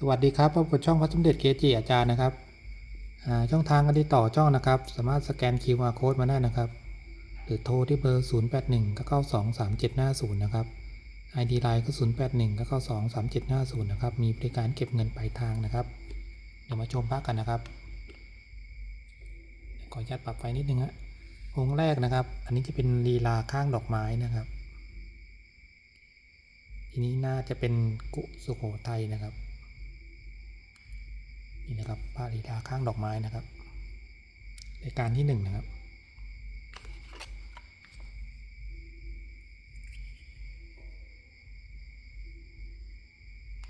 สวัสดีครับพบกับช่องพระสมเด็จเกจิอาจารย์นะครับอ่าช่องทางการติดต่อช่องนะครับ สามารถสแกน QR Code มาได้นะครับ หรือโทรที่เบอร์ 0 8 1 9 9 2 3 7 5 0 นะครับ ID Line ก็ 0 8 1 9 9 2 3 7 5 0 นะครับ มีบริการเก็บเงินปลายทางนะครับ เดี๋ยวมาชมพระกันนะครับ ขออนุญาตปรับไฟนิดนึงฮะองค์แรกนะครับ อันนี้จะเป็นลีลาข้างดอกไม้นะครับ ทีนี้น่าจะเป็นกุสุโขทัยนะครับ นี่นะครับพระลีลาข้างดอกไม้นะครับรายการที่หนึ่งนะครับ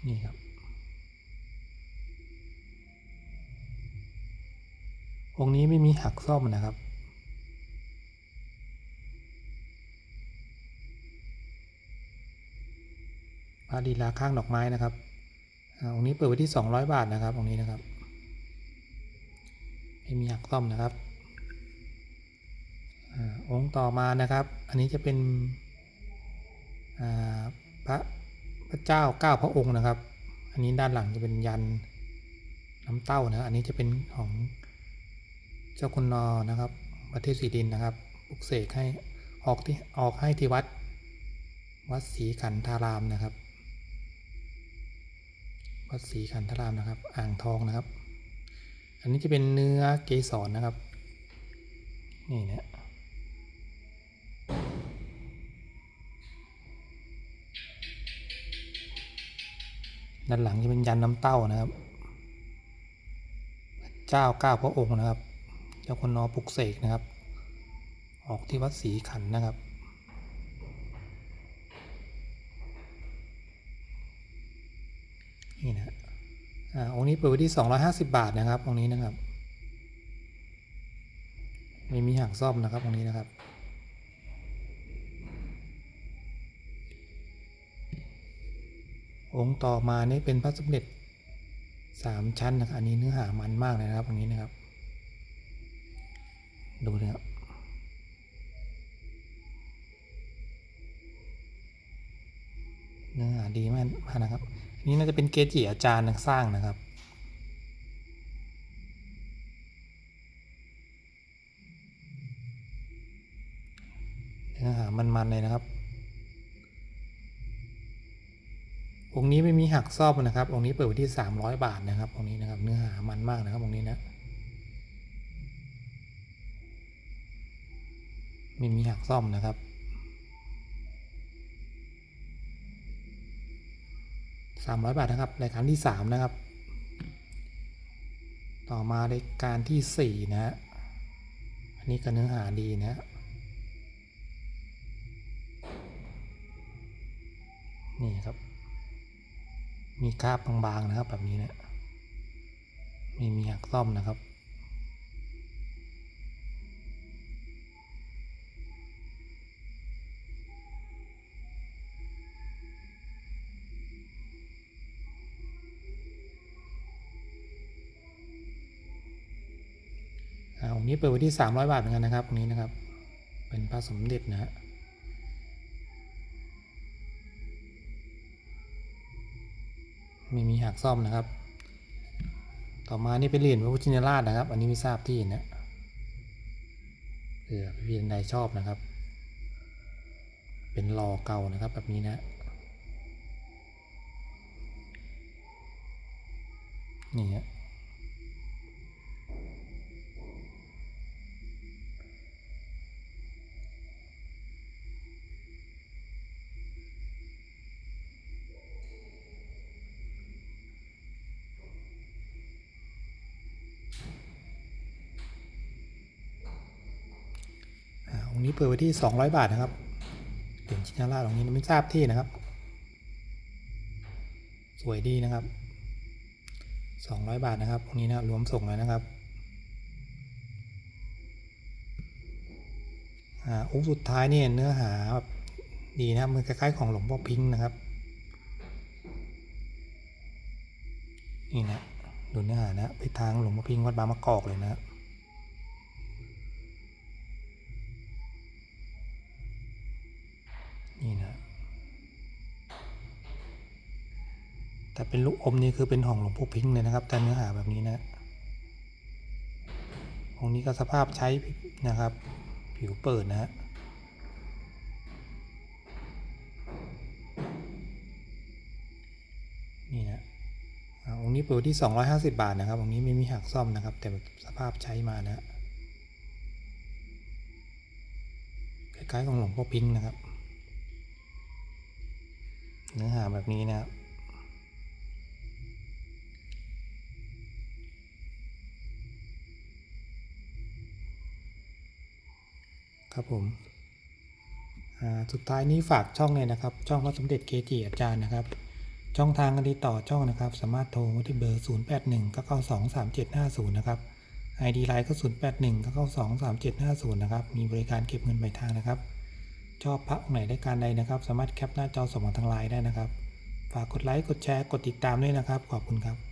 นี่ครับ องค์นี้ไม่มีหักซ่อมนะครับพระลีลาข้างดอกไม้นะครับ องค์นี้เปิดไว้ที่ 200 บาทนะครับองค์นี้นะครับไม่มีหักซ่อมนะครับอองค์ต่อมานะครับ อันนี้จะเป็นพระพระเจ้าเก้าพระองค์นะครับ อันนี้ด้านหลังจะเป็นยันน้ำเต้านะอันนี้จะเป็นของเจ้าคุณนอนะครับประเทศสีดินนะครับปลุกเสกให้ออกที่ออกให้ที่วัดวัดศรีขันธารามนะครับ วัดศรีขันธรามนะครับ อ่างทองนะครับ อันนี้จะเป็นเนื้อเกสรนะครับ นี่เนี่ยด้านหลังจะเป็นยันน้ำเต้านะครับ เจ้าก้าพระองค์นะครับ เจ้าคนนอปลุกเสกนะครับ ออกที่วัดศรีขันธ์นะครับ นี่นะ องค์นี้เปิดไว้ที่ 250 บาทนะครับองค์นี้นะครับไม่มีหักซ่อมนะครับองค์นี้นะครับ องค์ต่อมานี่เป็นพระสมเด็จสามชั้นนะครับอันนี้เนื้อหามันมากเลยนะครับองค์นี้นะครับ ดูนะครับ เนื้อหาดีมากมากนะครับอันนี้น่าจะเป็นเกจิอาจารย์นักสร้างนะครับเนื้อหามันๆเลยนะครับ องค์นี้ไม่มีหักซ่อมนะครับ องค์นี้เปิดไว้ที่ 300 บาทนะครับองค์นี้นะครับ เนื้อหามันมากนะครับองค์นี้นะไม่มีหักซ่อมนะครับ 300 บาทนะครับรายการที่ 3 นะครับ ต่อมารายการที่ 4 นะฮะอันนี้ก็เนื้อหาดีนะฮะนี่ครับ มีคราบบางๆนะครับแบบนี้นะไม่มีหักซ่อมนะครับ นี้เปิดไว้ที่ 300 บาทเหมือนกันนะครับองนี้นะครับ เป็นพระสมเด็จนะฮะไม่มีหักซ่อมนะครับ ต่อมานี่เป็นเหรียญพระพุทธชินราชนะครับ อันนี้ไม่ทราบที่นะเผื่อพี่ๆท่านใดชอบนะครับ เป็นรอเก่านะครับแบบนี้นะนี่ฮะ นี้เปิดไว้ที่ 200 บาทนะครับเหรียญชินาราชองนี้ไม่ทราบที่นะครับ สวยดีนะครับ 200 บาทนะครับองนี้นะรวมส่งเลยนะครับอ่าองค์สุดท้ายเนี่ยเนื้อหาแบบดีนะครับมันคล้ายๆของหลวงพ่อพิงค์นะครับนี่นะดูเนื้อหานะไปทางหลวงพ่อพิงค์วัดบางมะกอกเลยนะ แต่เป็นลูกอมนี่คือเป็นของหลวงพ่อพิงค์เลยนะครับ แต่เนื้อหาแบบนี้นะองนี้ก็สภาพใช้นะครับ ผิวเปิดนะฮะนี่นะองค์นี้เปิดที่ 250 บาทนะครับองค์นี้ไม่มีหักซ่อมนะครับ แต่สภาพใช้มานะฮะคล้ายๆของหลวงพ่อพิงค์นะครับ เนื้อหาแบบนี้นะครับ ครับผมสุดท้ายนี้ฝากช่องเลยนะครับ ช่องพระสมเด็จเกจิอาจารย์นะครับ ช่องทางการติดต่อช่องนะครับ สามารถโทรที่เบอร์ 0 8 1 9 9 2 3 7 5 0 นะครับ ID ไลน์ก็ 0 8 1 9 9 2 3 7 5 0 นะครับ มีบริการเก็บเงินปลายทางนะครับ ชอบพระองค์ไหนได้การใดนะครับ สามารถแคปหน้าจอส่งมาทางไลน์ได้นะครับ ฝากกดไลค์ กดแชร์ กดติดตามด้วยนะครับ ขอบคุณครับ